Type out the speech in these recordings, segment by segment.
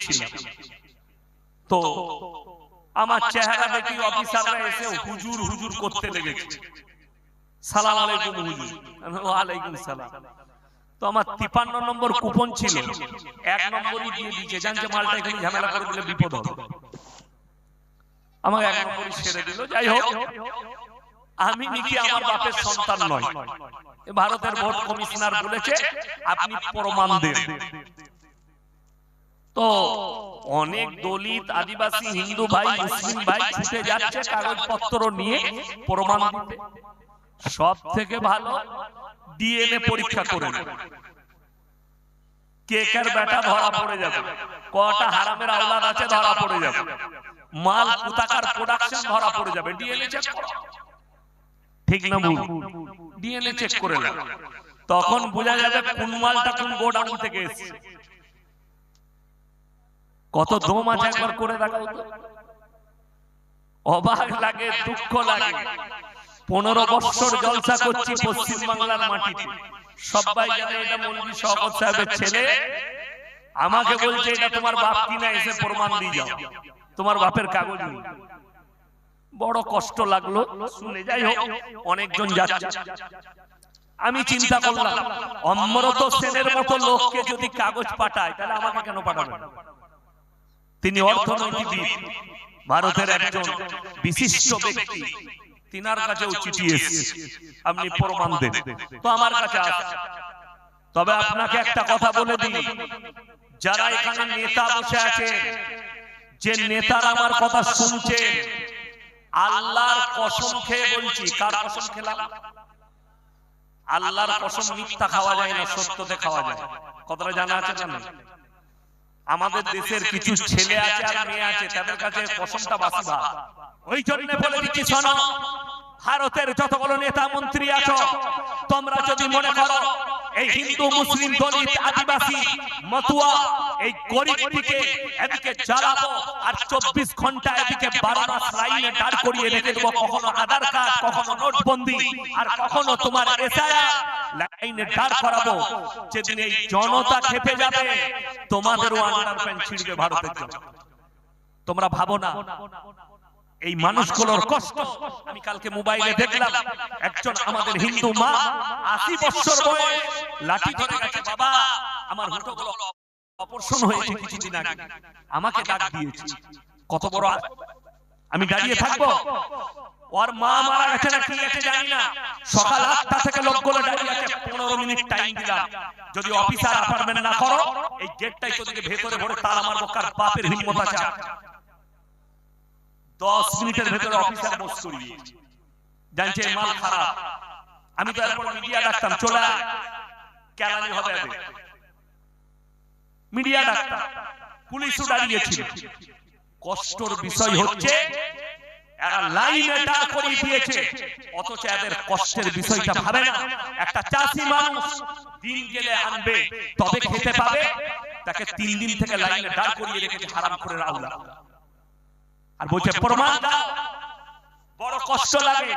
ছিলাম তো আমার চেহারা দেখি অফিসাররা এসে হুজুর হুজুর করতে লেগেছে। সালাম আলাইকুম হুজুর। সালাম। তো আমার তিপান্ন নম্বর কুপন ছিল। এক নম্বরই দিয়ে দিয়েছে। জানছে মালটা এখানে ঝামেলা করে দিলে বিপদ হবে। আমাকে এক নম্বরই ছেড়ে দিল। যাই হোক আমি নাকি আমার বাপের সন্তান নয়। ভারতের ভোট কমিশনার বলেছে আপনি প্রমাণ দেন। তো অনেক দলিত আদিবাসী হিন্দু ভাই, মুসলিম ভাই ছুটে যাচ্ছে কাগজপত্র নিয়ে প্রমাণ সব থেকে ভালো ডিএনএ পরীক্ষা করে। কেকের বেটা ধরা পড়ে যাবে? কটা হারামের আছে ধরা পড়ে যাবে। মাল কোথাকার প্রোডাকশন ধরা পড়ে যাবে। ডিএনএ চেক ঠিক না ভুল? ডিএনএ চেক করে তখন বোঝা যাবে কোন মালটা কোন গোডাউন থেকে এসেছে। কত দম আছে একবার করে দেখাও তো অবাক লাগে দুঃখ লাগে। পনেরো বছর জলসা করছি পশ্চিম বাংলার মাটিতে। সবাই জানে এটা মন্ত্রী শওকত সাহেবের ছেলে। আমাকে বলছে এটা তোমার বাপ কিনা এসে প্রমাণ দিয়ে যাও। তোমার বাপের কাগজ নেই। বড় কষ্ট লাগল। শুনে যাই হোক অনেকজন যাচ্ছে। আমি চিন্তা করলাম অমরত সেনের মতো লোককে যদি কাগজ পাঠায় তাহলে আমাকে কেন পাঠাবে? তিনি অর্থনৈতিকবিদ ভারতের একজন বিশিষ্ট ব্যক্তি। তিনার কাছেও চিঠি এসেছে। আপনি প্রমাণ দেন। তো আমার কাছে তবে আপনাকে একটা কথা বলে দিই। যারা এখানে নেতা বসে আছে যে নেতারা আমার কথা শুনছে আল্লাহর কসম খেয়ে বলছি কার কসম খেলাম? আল্লাহর কসম মিথ্যা খাওয়া যায় না সত্যতে খাওয়া যায়। কতটা জানা আছে জানেন আমাদের দেশের কিছু ছেলে আছে আর মেয়ে আছে তাদের কাছে পশমটা বাসি ভাত। ওই জন্য বলে দিচ্ছি শোনো ভারতের যতগুলো নেতা মন্ত্রী আছো তোমরা যদি মনে করো এই হিন্দু, মুসলিম, দলিত, আদিবাসী, মতুয়া, এই গরিবটিকে এদিকে জ্বালাবো আর চব্বিশ ঘণ্টা এদিকে বারো মাস লাইনে দাঁড় করিয়ে রেখে দেবো। কখনো আধার কার্ড, কখনো নোটবন্দি আর কখনো তোমার এসআইআর লাইনে দাঁড় করাবো। যেদিন এই জনতা খেপে যাবে, তোমাদেরও আন্ডার প্যান্ট ছিড়বে ভারতের জন্য। তোমরা ভাবো না এই মানুষগুলোর কষ্ট। আমি কালকে মোবাইলে দেখলাম একজন আমাদের হিন্দু মা আশি বছর বয়স লাঠি ধরে গেছে বাবা আমার হুটোগুলো অপরশন হয়েছে কিছুদিন আগে। আমাকে ডাক দিয়েছে। কত বড় আমি দাঁড়িয়ে থাকব? ওর মা মারা গেছে না কি আছে জানি না। সকাল আটটা থেকে লোকগুলো দাঁড়িয়ে আছে পনেরো মিনিট টাইম দিলাম। যদি অফিসার অ্যাপার্টমেন্ট না করো এই গেটটাই তোদেরকে ভেতরে ভরে তালা মারবো। কার বাপের হিম্মত আছে? দশ মিনিটের ভেতরে অফিসার বস করিয়ে জানছে মাল খারাপ। আমি তো এরপর মিডিয়া ডাকতাম, চলে। কেলানি হবে মিডিয়া ডাক্তার পুলিশও দাঁড়িয়েছিল। কষ্টর বিষয় হচ্ছে তাকে তিন দিন থেকে লাইনে দাঁড় করিয়ে রেখেছে হারাম করে রাহুলা আর বলছে প্রমাণ দাও। বড় কষ্ট লাগে।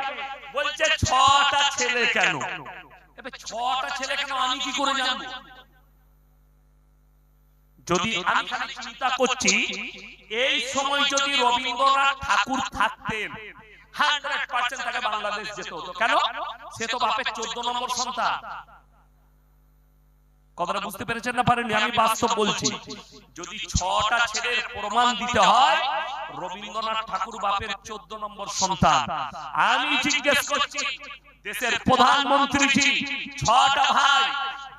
বলছে ছটা ছেলে কেন? ছটা ছেলে কেন আমি কি করে জানব? যদি আমি খালি চিন্তা করছি এই সময় যদি রবীন্দ্রনাথ ঠাকুর থাকতেন হান্ড্রেড পার্সেন্ট তাকে বাংলাদেশ যেত হতো। কেন? সে তো বাপের চোদ্দ নম্বর সন্তান। কথাটা বুঝতে পেরেছেন না পারেননি? আমি বাস্তব বলছি। যদি ছটা ছেলের প্রমাণ দিতে হয় রবীন্দ্রনাথ ঠাকুর বাপের চোদ্দ নম্বর সন্তান। আমি জিজ্ঞেস করছি দেশের প্রধানমন্ত্রীজি ছটা ভাই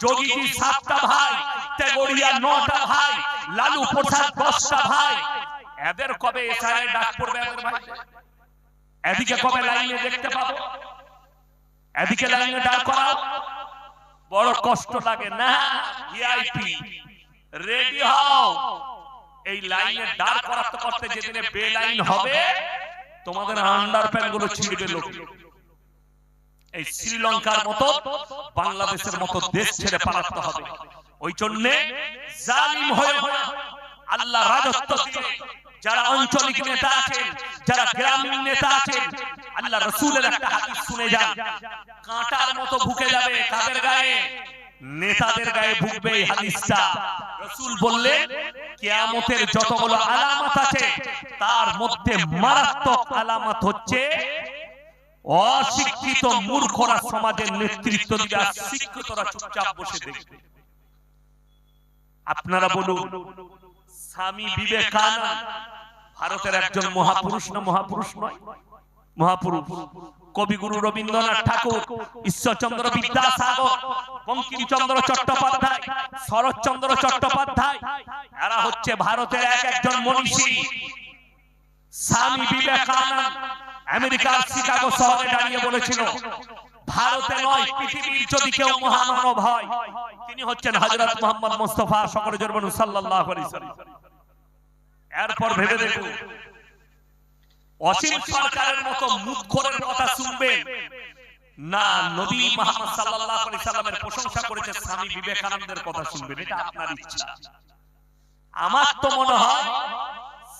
যোগীজি সাতটা ভাই তেগড়িয়া নটা ভাই লালু প্রসাদ দশটা ভাই। এদের কবে এসআই ডাক পড়বে এদের ভাই? এদিকে কবে লাইনে দেখতে পাবো? এদিকে লাইনে ডাক করাও? বড় কষ্ট লাগে না? ভিআইপি রেডি হও। এই লাইনে দাঁড় করাতে যেদিনে বে লাইন হবে, তোমাদের আন্ডারগুলো ছিঁড়বে লোক। এই শ্রীলঙ্কার মতো, বাংলাদেশের মতো দেশ ছেড়ে পালাতে হবে। ওই জন্যে জালিম হয়ে আল্লাহ রাজত্ব যারা আঞ্চলিক নেতা আছেন, যারা গ্রামীণ নেতা আছেন, আল্লাহ রসুলের একটা হাদিস শুনে যান। কাঁটার মতো ভুকে যাবে কাদের গায়ে? নেতাদের গায়ে ভুগবে এই হাদিসটা। রাসূল বললেন, কিয়ামতের যতগুলো আলামত আছে, তার মধ্যে মারাত্মক আলামত হচ্ছে অশিক্ষিত মূর্খরা সমাজের নেতৃত্ব দিবে আর শিক্ষিতরা চুপচাপ বসে দেখবে। আপনারা বলুন, স্বামী বিবেকানন্দ ভারতের একজন মহাপুরুষ না মহাপুরুষ নয়? মহাপুরুষ। কবিগুরু রবীন্দ্রনাথ ঠাকুর, ঈশ্বরচন্দ্র বিদ্যাসাগর, বঙ্কিমচন্দ্র চট্টোপাধ্যায়, শরৎচন্দ্র চট্টোপাধ্যায়, এরা হচ্ছে ভারতের এক একজন মনীষী। স্বামী বিবেকানন্দ আমেরিকার শিকাগো শহরে দাঁড়িয়ে বলেছিল, ভারতে নয়, পৃথিবীর যদি কেউ মহামানব হয়, তিনি হচ্ছেন হযরত মুহাম্মদ মুস্তাফা সকলে বলুন সাল্লাল্লাহু আলাইহি সাল্লাম এরপর ভেবে দেখুন অসীম সরকারের মতো কথা শুনবেন। না, নবী মুহাম্মদ সাল্লাল্লাহু আলাইহি সাল্লামের প্রশংসা করেছে স্বামী বিবেকানন্দের কথা শুনবেন, এটা আপনার ইচ্ছা। আমার তো মনে হয়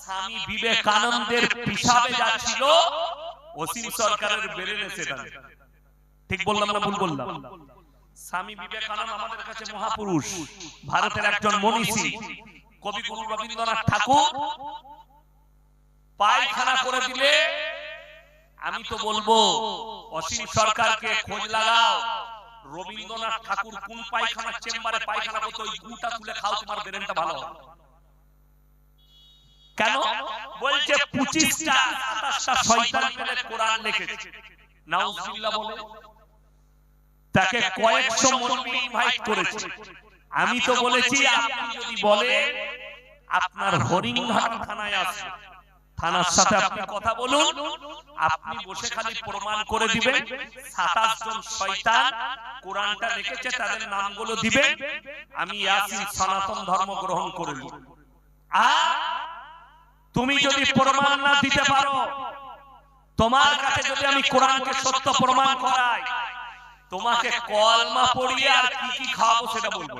স্বামী বিবেকানন্দের যাচ্ছিল অসীম সরকারের বেরেনে সেটা ঠিক বললাম না ভুল বললাম? স্বামী বিবেকানন্দ আমাদের কাছে মহাপুরুষ, ভারতের একজন মনীষী কবিগুরু রবীন্দ্রনাথ ঠাকুর। পায়খানা করে দিলে আমি তো বলব অসীম সরকারকে খোঁজ লাগাও। রবীন্দ্রনাথ ঠাকুর কোন পায়খানার চেম্বারে পায়খানা করতে ওই গুটা তুলে খাও তোমার বেরেনটা ভালো কেন? বলছে পঁচিশটা সাতাশটা শয়তান মিলে কোরআন লিখেছে। নাউজুবিল্লাহ বলে তাকে কয়েকশো মৌলবি ইনভাইট করেছে। আমি তো বলেছি আপনি যদি বলে আপনার হরিণঘাট থানায় আসবে। থানার সাথে আপনি কথা বলুন আপনি বসে খালি প্রমাণ করে দিবেন সাতাশ জন শয়তান কোরআনটা লিখেছে তাদের নামগুলো দিবেন। আমি ইয়াসিন সনাতন ধর্ম গ্রহণ করে নিব আর তুমি যদি প্রমাণ না দিতে পারো তোমার কাছে যদি আমি কোরআনকে সত্য প্রমাণ করাই তোমাকে কলমা পড়িয়ে আর কি কি খাওয়াবো সেটা বলব।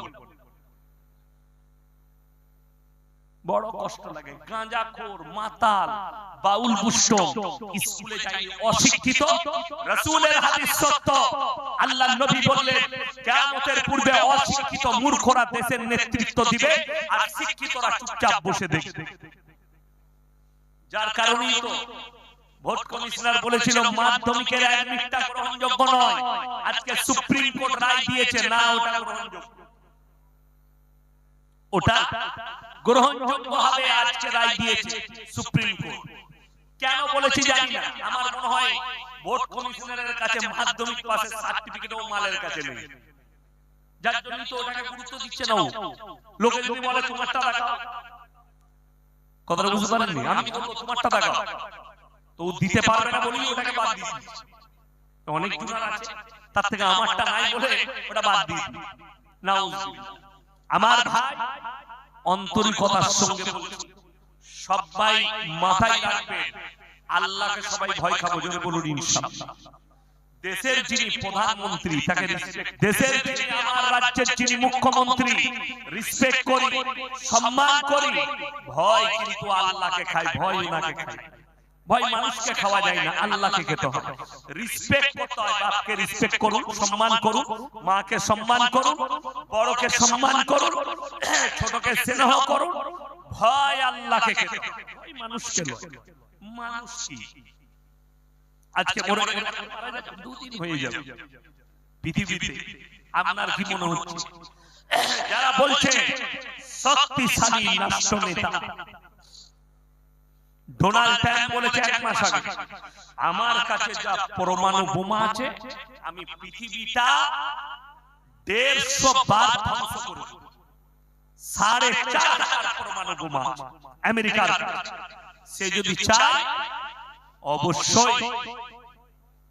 বড় কষ্ট লাগে। গাঁজাখোর, মাতাল, বাউল পুষ্ট, স্কুলে যাই অশিক্ষিত, রাসূলের হাদিস সত্য। আল্লাহ নবী বললেন, কিয়ামতের পূর্বে অশিক্ষিত মূর্খরা দেশের নেতৃত্ব দিবে আর শিক্ষিতরা চুপচাপ বসে দেখবে। যার কারণেই তো ভোট কমিশনার বলেছিল, মাধ্যমিকের অ্যাডমিটটা গ্রহণযোগ্য নয়। আজকে সুপ্রিম কোর্ট রায় দিয়েছে, না, ওটা গ্রহণযোগ্য। ওটা গ্রহণযোগ্য হবে আজকে রায় দিয়েছে সুপ্রিম কোর্ট। কেন বলেছি জানি না। আমার মনে হয় ভোট কমিশনারের কাছে মাধ্যমিক পাসের সার্টিফিকেটও মালের কাছে নেই। যার জন্য তো ওটাকে গুরুত্ব দিচ্ছে না লোকে যদি বলে, তোমারটা দেখাও। কথাটা বুঝতে পারেননি? আমি বলব, তোমারটা দেখাও। তো দিতে পারবে না বলেই ওটাকে বাদ দিয়েছি। অনেক জুনার আছে। তার থেকে আমারটা নাই বলে ওটা বাদ দিয়েছি। নাউজুবিল্লাহ। আমার ভাই অন্তরিকতার সঙ্গে সবাই মাথায় রাখবে, আল্লাহকে সবাই ভয় খাব, জোরে বলুন ইনশাআল্লাহ। দেশের যিনি প্রধানমন্ত্রী, তাকে দেশের যিনি আমার রাজ্যের যিনি মুখ্যমন্ত্রী রিসপেক্ট করি, সম্মান করি। ভয় কিন্তু আল্লাহকে খাই ভয় ওনাকে খাই ভয় মানুষকে খাওয়া যায় না আপনার কি মনে হচ্ছে? যারা বলছে শক্তিশালী রাষ্ট্র নেতা ডোনাল্ড ট্রাম্প বলেছে এক মাস আগে, আমার কাছে যা পরমাণু বোমা আছে, আমি পৃথিবীটা দেড়শো বার ধ্বংস করে সাড়ে চার পরমাণু বোমা আমেরিকার। সে যদি চায়, অবশ্যই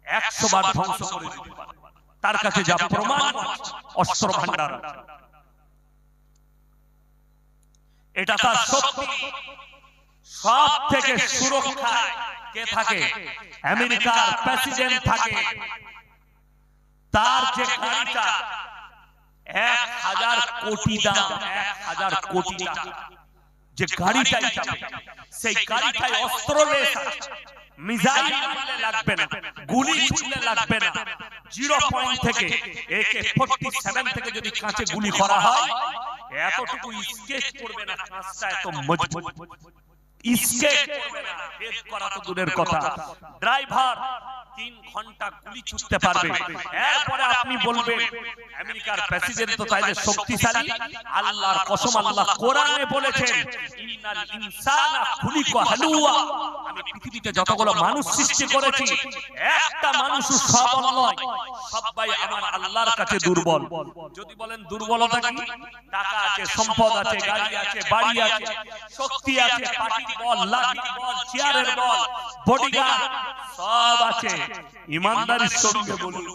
একশো বার ধ্বংস করে তার কাছে যা প্রমাণ অস্ত্র ভান্ডার এটা তার শক্তি সব থেকে সুরক্ষায় কে থাকে? আমেরিকার প্রেসিডেন্ট থাকে। তার যে গাড়িটা এক হাজার কোটি দাম, এক হাজার কোটি যে গাড়িটাই সেই গাড়িটাই অস্ত্র মিসাইল লাগবে না, গুলি ছুড়লে লাগবে না। জিরো পয়েন্ট থেকে একে ফোর্টি সেভেন থেকে যদি কাঁচে গুলি করা হয়, এতটুকু স্কেচ করবে না, কাঁচটা এত মজবুত। শক্তিশালী বলেছেন পৃথিবীতে যতগুলো মানুষ সৃষ্টি করেছি, একটা মানুষও সবল নয়। সবাই আমার আল্লাহর কাছে দুর্বল। যদি বলেন দুর্বলতা টাকা আছে, সম্পদ আছে, গাড়ি আছে, বাড়ি আছে, শক্তি আছে বল লাঠির বল, চেয়ারের বল বডিগার্ড সব আছে। ইমানদারির সঙ্গে বলুন।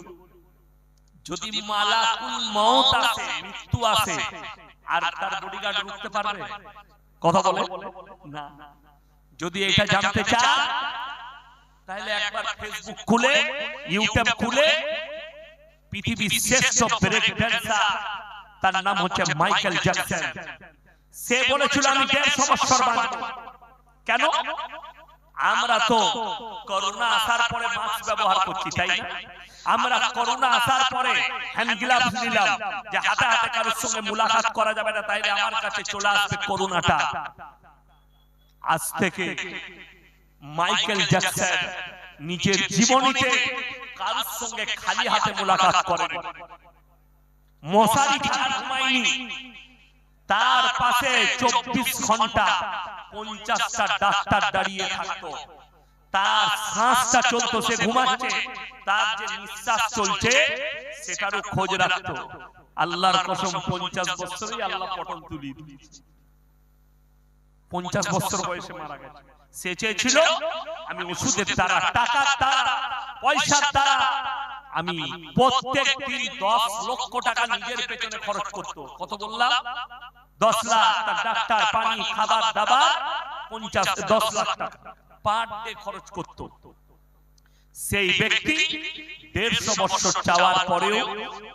যদি মালাকুল মউত আছে মৃত্যু আছে আর তার বডিগার্ড রুখতে পারবে? কথা বলে না। যদি এটা জানতে চান, তাহলে একবার ফেসবুক খুলে ইউটিউব খুলে, পৃথিবীর শ্রেষ্ঠ ব্রেক ড্যান্সার তার নাম হচ্ছে মাইকেল জ্যাকসন সে বলেছিল, আমি দেড়শো বছর বাঁচব কেন? আমরা তো করোনা আসার পরে মাস্ক ব্যবহার করছি তাই না? আমরা করোনা আসার পরে হ্যান্ড গ্লাভস নিলাম যে হাতে হাতে কারোর সঙ্গে মুলাকাত করা যাবে না তাইলে আমার কাছে চলে আসবে করোনাটা। আজ থেকে মাইকেল জ্যাকসন নিজের জীবনীতে কারোর সঙ্গে খালি হাতে মুলাকাত করেন। মশারি ছাড়া ঘুমায়নি। তার পাশে চব্বিশ ঘণ্টা পঞ্চাশটা ডাক্তার দাঁড়িয়ে থাকতো। তার শ্বাসটা চলতো সে ঘুমাচ্ছে। তার যে নিঃশ্বাস চলছে সেটারও খোঁজ রাখতো। আল্লাহর কসম পঞ্চাশ বছরই আল্লাহ পটল তুলি পঞ্চাশ বছর বয়সে মারা গেছে। সে চেয়েছিল আমি ওষুধের দ্বারা টাকার দ্বারা পয়সার দ্বারা আমি প্রত্যেক দিন দশ লক্ষ টাকা নিজের পেছনে খরচ করত। কত বললাম? দশ লাখ তার ডাক্তার পানি খাবার দাবার পঞ্চাশ দশ লাখ টাকা পার ডে খরচ করত। সেই ব্যক্তি দেড়শো বছর চাওয়ার পরেও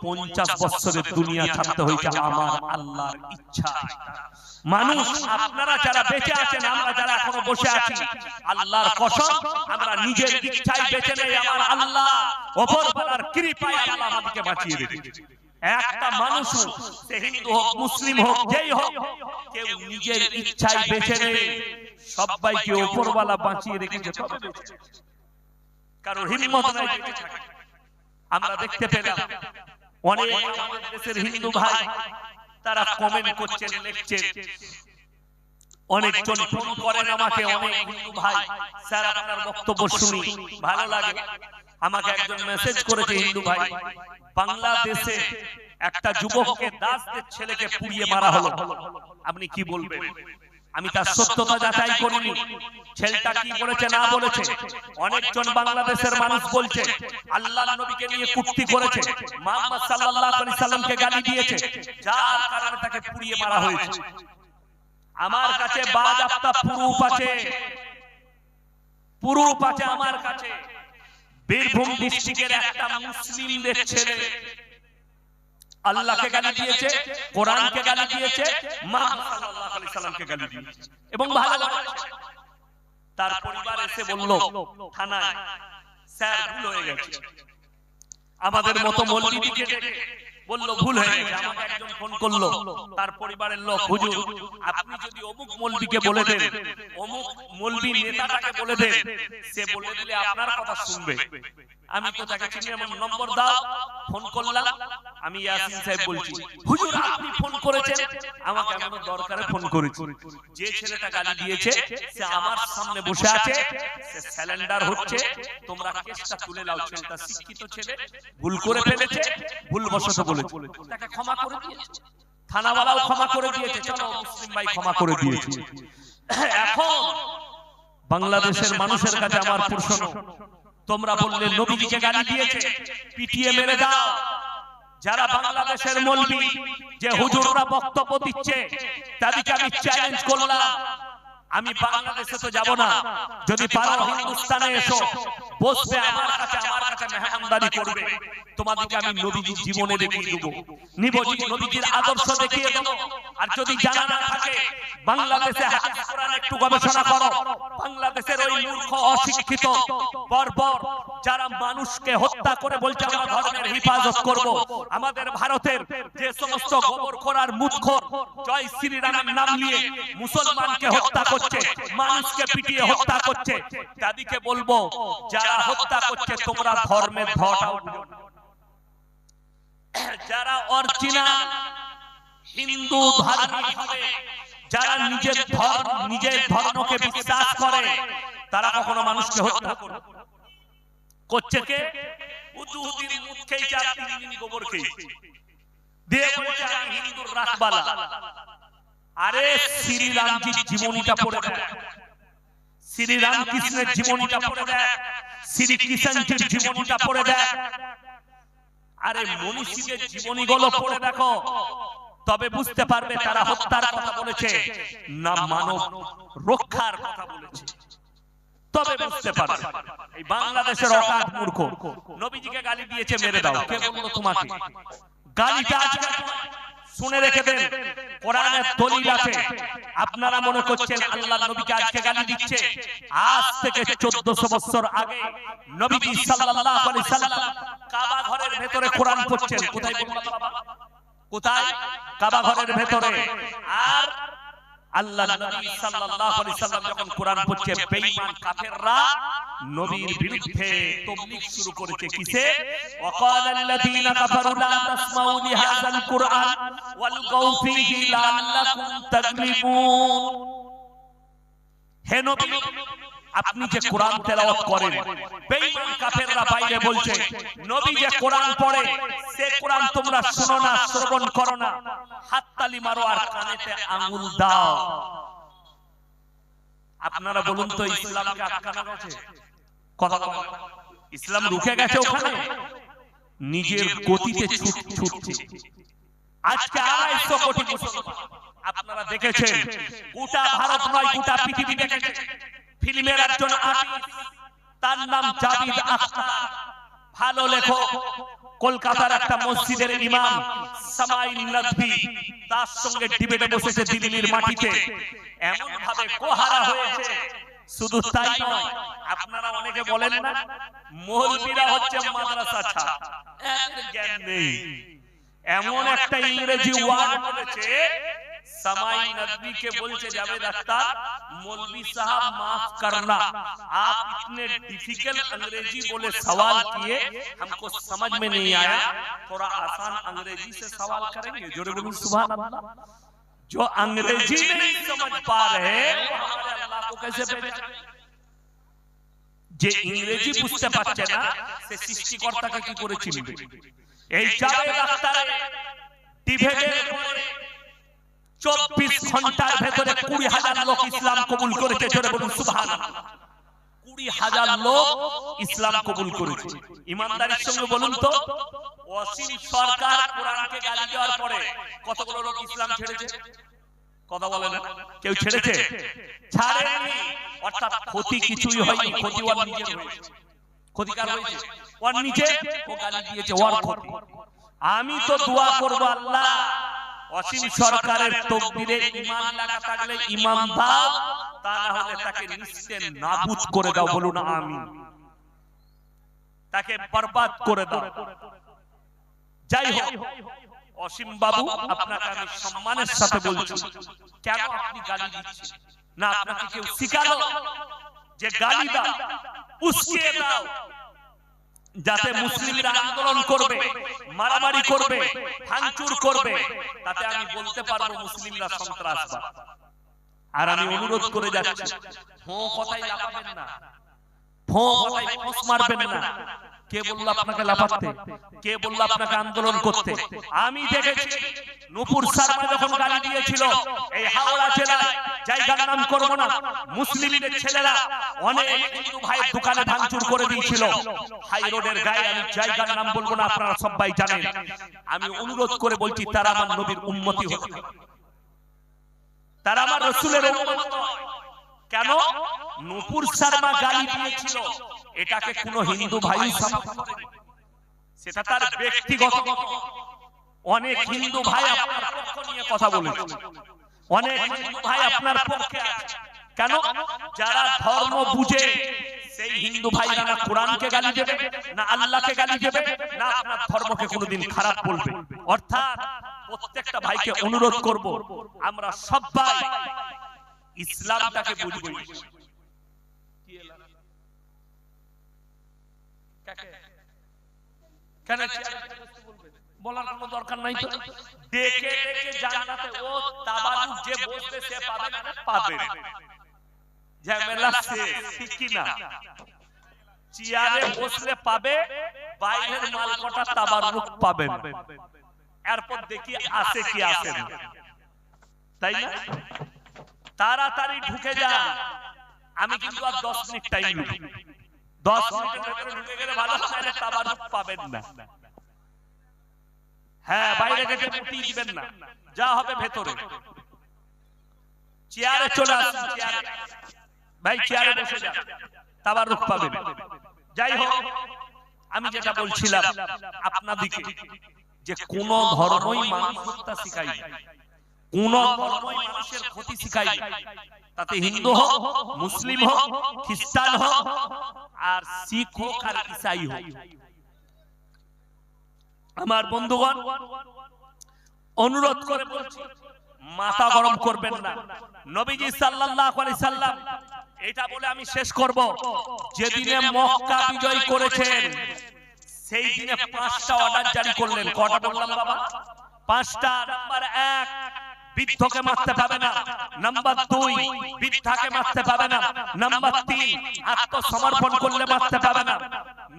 পঞ্চাশ বছরের দুনিয়া হয়েছে আমার আল্লাহর ইচ্ছা। মানুষ আপনারা যারা বেঁচে আছেন আমরা যারা এখনও বসে আছি আল্লাহর কসম আমরা নিজের ইচ্ছায় বেঁচে নেই আমার আল্লাহ ওপরওয়ালার কৃপায় আল্লাহ আমাদেরকে বাঁচিয়ে রেখেছে একটা মানুষ সে হিন্দু হোক, মুসলিম হোক, যেই হোক, কেউ নিজের ইচ্ছায় বেঁচে নেই সবাইকে ওপরওয়ালা বাঁচিয়ে রেখেছে আছে। হিম্মত নাই। আমরা দেখতে পেলাম, অনেক দেশের হিন্দু ভাই, তারা কমেন্ট করছেন, লিখছেন। অনেকজন ফোন করেন আমাকে, অনেক হিন্দু ভাই, স্যার, আপনার বক্তব্য শুনি, ভালো লাগে। আমাকে একজন মেসেজ করেছে হিন্দু ভাই বাংলাদেশে একটা যুবককে দাসদের ছেলেকে পুড়িয়ে মারা হলো। আপনি কি বলবেন? আমি তার সত্যতা যাচাই করিনি। ছেলেটা কি বলেছে না বলেছে? অনেকজন বাংলাদেশের মানুষ বলছে আল্লাহ নবীকে নিয়ে কুট্টি করেছে মোহাম্মদ সাল্লাল্লাহু আলাইহি সাল্লামকে গালি দিয়েছে যার কারণে তাকে পুড়িয়ে মারা হয়েছে। আমার কাছে বাজাপ্তা পুরুপ আছে। পুরুপ আছে আমার কাছে। বীরভূম ডিস্ট্রিক্টের একটা মুসলিমদের ছেলে। আল্লাহকে গালি দিয়েছে কোরআনকে গালি দিয়েছে মা সাল্লাল্লাহু আলাইহি সাল্লামকে গালি দিয়েছে। এবং ভালো তার পরিবার এসে বলল থানায় স্যার ভুল হয়ে গেছে। আমাদের মতো মল্লিদিকে ডেকে বলল, ভুল হয়ে গেছে, আমাকে একজন ফোন করল, তার পরিবারের লোক, হুজুর, আপনি যদি অমুক মৌলবীকে বলে দেন, অমুক মৌলবী নেতাটাকে বলে দেন, সে বলে দিলে আপনার কথা শুনবে। আমি তো তাকে চিনি? আমার নম্বর দাও। ফোন করলাম। আমি ইয়াসিন সাহেব বলছি। হুজুর আপনি ফোন করেছেন? আমাকে আমার দরকারে ফোন করেছি। যে ছেলেটা গালি দিয়েছে সে আমার সামনে বসে আছে। সে স্যালেন্ডার হচ্ছে। তোমরা কেসটা তুলে নাও ছেলেটা শিক্ষিত ছেলে। ভুল করে ফেলেছে ভুল বশত বলেছে। তাকে ক্ষমা করে দিয়েছে। থানাওয়ালাও ক্ষমা করে দিয়েছে। চলো মুসলিম ভাই ক্ষমা করে দিয়েছে। এখন বাংলাদেশের মানুষের কাছে আমার প্রশ্ন তোমরা বললে নবীজিকে গালি দিয়েছে পিটিয়ে মেরে দাও। যারা বাংলাদেশের মলবি যে হুজুররা বক্তব্য দিচ্ছে তাদেরকে আমি চ্যালেঞ্জ করলাম। আমি বাংলাদেশে তো যাব না। যদি পারো হিন্দুস্তানে এসো বসবে আমার কাছে আমার কাছে মেহমানদারি করবে। তোমাদেরকে আমি নবীজির জীবনে দেখিয়ে দেবো। নিবজি নবীজির আদর্শ দেখিয়ে দেবো। আর যদি জানা না থাকে বাংলাদেশে হাদিস কোরআন একটু গবেষণা করো। বাংলাদেশের ওই মূর্খ অশিক্ষিত বর্বর যারা মানুষকে হত্যা করে বলছে আমরা ধর্মের হেফাজত করব। আমাদের ভারতের যে সমস্ত গোবর করার মুখর জয় শ্রীরামের নাম নিয়ে মুসলমানকে হত্যা করছে, মানুষকে পিটিয়ে হত্যা করছে। তাদেরকে বলব, যারা হত্যা করছে, তোমরা ধর্মের ধটাও যারা অরিজিনাল হিন্দু ধার্মিক হবে, যারা নিজের ধর্ম, নিজের ধর্মকে বিশ্বাস করে, তারা কখনো মানুষকে হত্যা করে করছে কে? উদুহুদির মুখ খেয়েছে আর তিন দিন গোবর খেয়েছে দিয়ে বলছে হিন্দুর রাখবালা। আরে শ্রীরামজির জীবনীটা পড়ে দেয় শ্রী রামকৃষ্ণের জীবনীটা পড়ে দেয় শ্রী কৃষ্ণজির জীবনীটা পড়ে দেয় আরে মনীষীদের জীবনীগুলো পড়ে দেখো। তবে বুঝতে পারবে তারা হত্যার কথা বলেছে না মানব রক্ষার কথা বলেছে। তবে বুঝতে পারবে। এই বাংলাদেশের অকাট মূর্খ। নবীজিকে গালি দিয়েছে মেরে দাও। কে বলল তোমাকে? গালিটা শুনে রেখে দেন। কোরআনের দলিল আছে। আপনারা মনে করছেন আল্লাহ নবীকে আজকে গালি দিচ্ছে? আজ থেকে 1400 বছর আগে নবীজি সাল্লাল্লাহু আলাইহি সাল্লাম কাবা ঘরের ভেতরে কোরআন পড়ছেন। কোথায় কোথায়? কাবা ঘরের ভেতরে। আর আল্লাহ নবী সাল্লাল্লাহু আলাইহি সাল্লাম যখন কোরআন পড়ছে বেঈমান কাফেররা নবীর বিরুদ্ধে তাবলীগ শুরু করেছে কিসে? ওয়াকালাল্লাযীনা কাফারু লা তাসমাউ লিহাযাল কুরআন ওয়াল গাউ লাআল্লাকুম তাগলিবুন। হে নবী আপনি যে কোরআন তেলাওয়াত করেন, বেঈমান কাফেররা বাইরে বলছে, নবী যে কোরআন পড়ে, সে কোরআন তোমরা শোনো না, শ্রবণ করো না। হাততালি মারো আর কানেতে আঙ্গুল দাও। আপনারা বলুন তো, ইসলামকে আটকানো গেছে? কথা। ইসলাম রুখে গেছে ওখানে? নিজের গতিতে ছুট ছুটছে। আজকে আড়াইশো কোটি মুসলমান। আপনারা দেখেছেন, গোটা ভারত নয়, গোটা পৃথিবী দেখেছে। ফিল্মের একজন আর্টিস্ট, তার নাম জাবিদ আখতার। ভালো লেখক। কলকাতার একটা মসজিদের ইমাম, সামাইল নদভি। তার সঙ্গে ডিবেটে বসেছে দিল্লির মাটিতে। এমন ভাবে কোহারা হয়েছে। শুধু তাই নয়, আপনারা অনেকে বলেন না, মৌলবীরা হচ্ছে মাদ্রাসা ছাত্র। জ্ঞান নেই। এমন একটা ইংরেজি ওয়ার্ড বলেছে समाई नदवी के बोलते जावेद अख्तर मौलवी साहब माफ करना आप इतने डिफिकल्ट अंग्रेजी बोले सवाल किए हमको समझ में नहीं आया थोड़ा आसान अंग्रेजी से सवाल करेंगे जोरे बोलूं सुभान अल्लाह जो अंग्रेजी नहीं समझ पा रहे वो हमारे अल्लाह को कैसे पहचाने যে ইংরেজি বুঝতে পারছে না সে সৃষ্টিকর্তাকে কি করে চিনবে এই জাবেদ আখতারে ডিবেটের পরে চব্বিশ ঘণ্টার ভেতরে কুড়ি হাজার লোক ইসলাম কবুল করেছে কুড়ি হাজার লোক ইসলাম কবুল করেছে। ইমানদারির সঙ্গে বলুন তো, অসীম সরকার কোরআনকে গালি দেওয়ার পরে কতগুলো লোক ইসলাম ছেড়েছে? কথা বলে না, কেউ ছেড়েছে? ছাড়েনি, অর্থাৎ ক্ষতি কিছুই হয়নি, ক্ষতি ওর ক্ষতিকার হয়েছে। ওর নিজে ও গালি দিয়েছে, ওর ক্ষতি। আমি তো দোয়া করব আল্লাহ অসীম সরকারের তকদিরে ইমান লাগা থাকলে ইমান দাও তা না হলে তাকে নিশ্চে নাবুদ করে দাও বলুন আমি তাকে বরবাদ করে দাও। যাই হোক অসীম বাবু আপনাকে আমি সম্মানের সাথে বলছি কেন আপনি গালি দিচ্ছেন? না আপনাকে কেউ শিখালো যে গালি দাও উস্কে দাও যাতে মুসলিমরা আন্দোলন করবে মারামারি করবে ভাঙচুর করবে তাতে আমি বলতে পারব মুসলিমরা সন্ত্রাসবাদ। আর আমি অনুরোধ করে যাচ্ছি ফো কথাই লাফাবেন না। ফোঁ কথাই ফোঁস মারবেন না। কে বলল আপনাকে লাফাতে? কে বলল আপনাকে আন্দোলন করতে? আমি দেখেছি নুপুর শর্মা যখন গালি দিয়েছিল এই হাওড়া জেলায় জায়গার নাম করব না মুসলিমদের ছেলেরা অনেক হিন্দু ভাইয়ের দোকানে ভাঙচুর করে দিয়েছিল। হাই রোডের গায়ে আমি জায়গার নাম বলব না আপনারা সবাই জানেন। আমি অনুরোধ করে বলছি তারা আমার নবীর উন্মতি হবে। তারা আমার রসুলের উম্মত নয়। কেন? নুপুর শর্মা গালি দিয়েছিল। এটাকে কোন হিন্দু ভাই সেটা তার ব্যক্তিগত অনেক হিন্দু ভাই আপনার পক্ষ নিয়ে কথা বলেছে। অনেক হিন্দু ভাই আপনার পক্ষে কেন? যারা ধর্ম বুঝে সেই হিন্দু ভাইরা না কোরআনকে গালি দেবে, না আল্লাহকে গালি দেবে, না আপনার ধর্মকে কোনোদিন খারাপ বলবে। অর্থাৎ প্রত্যেকটা ভাইকে অনুরোধ করব, আমরা সবাই ইসলামটাকে বুঝব? কেন বলার কোনো দরকার নাই তো। ডেকে ডেকে জান্নাতে ও তাবারুক যে বসবে সে পাবে না পাবে ঝামেলা সে ঠিক না চেয়ারে বসলে পাবে বাইরের মাল কটা তাবারুক পাবেন এরপর দেখি আসে কি আসে না? তাই না? তাড়াতাড়ি ঢুকে যান। আমি কিন্তু আর দশ মিনিট টাইম দশ মিনিটের ঢুকে গেলে ভালো তাহলে তাবারুক পাবেন না। হ্যাঁ বাইরে গেছে মুটি দিবেন না। যা হবে ভেতরে। চেয়ারে চলে আসুন, চেয়ারে। ভাই, চেয়ারে বসে যান। তাবারুক পাবেন। যাই হোক, আমি যেটা বলছিলাম, আপনাদিকে যে কোন ধর্মই মানুষ শিখাই কোন ধর্মই মানুষের ক্ষতি শিখাই। তাতে হিন্দু হোক মুসলিম হোক খ্রিস্টান হোক আর শিখ হোক আর ইসাই হোক। আমার বন্ধুগণ অনুরোধ করে বলছি মাথা গরম করবেন না। নবীজি সাল্লাল্লাহু আলাইহি সাল্লাম এটা বলে আমি শেষ করব। যেদিনে মক্কা বিজয় করেছেন সেই দিনে পাঁচটা অর্ডার জারি করলেন। কটা বললাম বাবা? পাঁচটা। নাম্বার এক। বৃদ্ধকে মারতে পাবে না। নাম্বার দুই বৃদ্ধাকে মারতে পাবে না। নাম্বার তিন, আত্মসমর্পণ করলে মারতে পাবে না।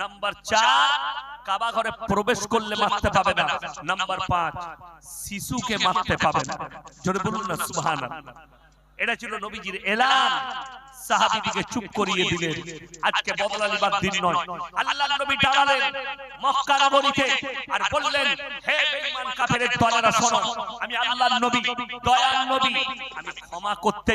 নাম্বার চার কাবা ঘরে প্রবেশ করলে মারতে পাবে না। নাম্বার পাঁচ, শিশুকে মারতে পাবে না। জোরে বলুন না এটা ছিল নবীজির এলান। সাহাবীদিকে চুপ করিয়ে দিলেন। আজকে বদলালিবার দিন নয়। আল্লাহর নবী দাঁড়ালেন মক্কা নগরীতে আর বললেন হে বেঈমান কাফেরের দলেরা শোনো আমি আল্লাহর নবী দয়ার নবী আমি ক্ষমা করতে